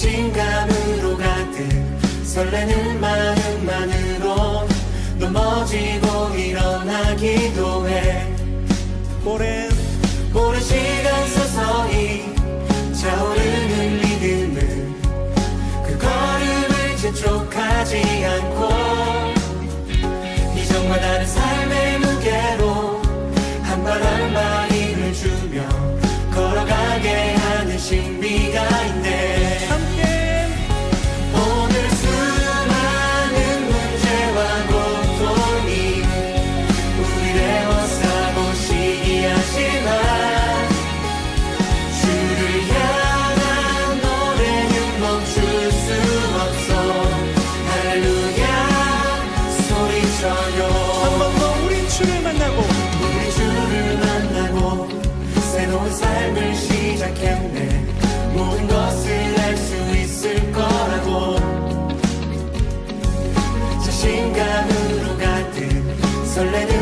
자신감으로 가득 설레는 마음만으로 넘어지고 일어나기도 해. 오랜 오랜 시간 서서히 차오르는 믿음을 그 걸음을 재촉하지 않고 시작했네. 모든 것을 알 수 있을 거라고. 자신감으로 가득 설레는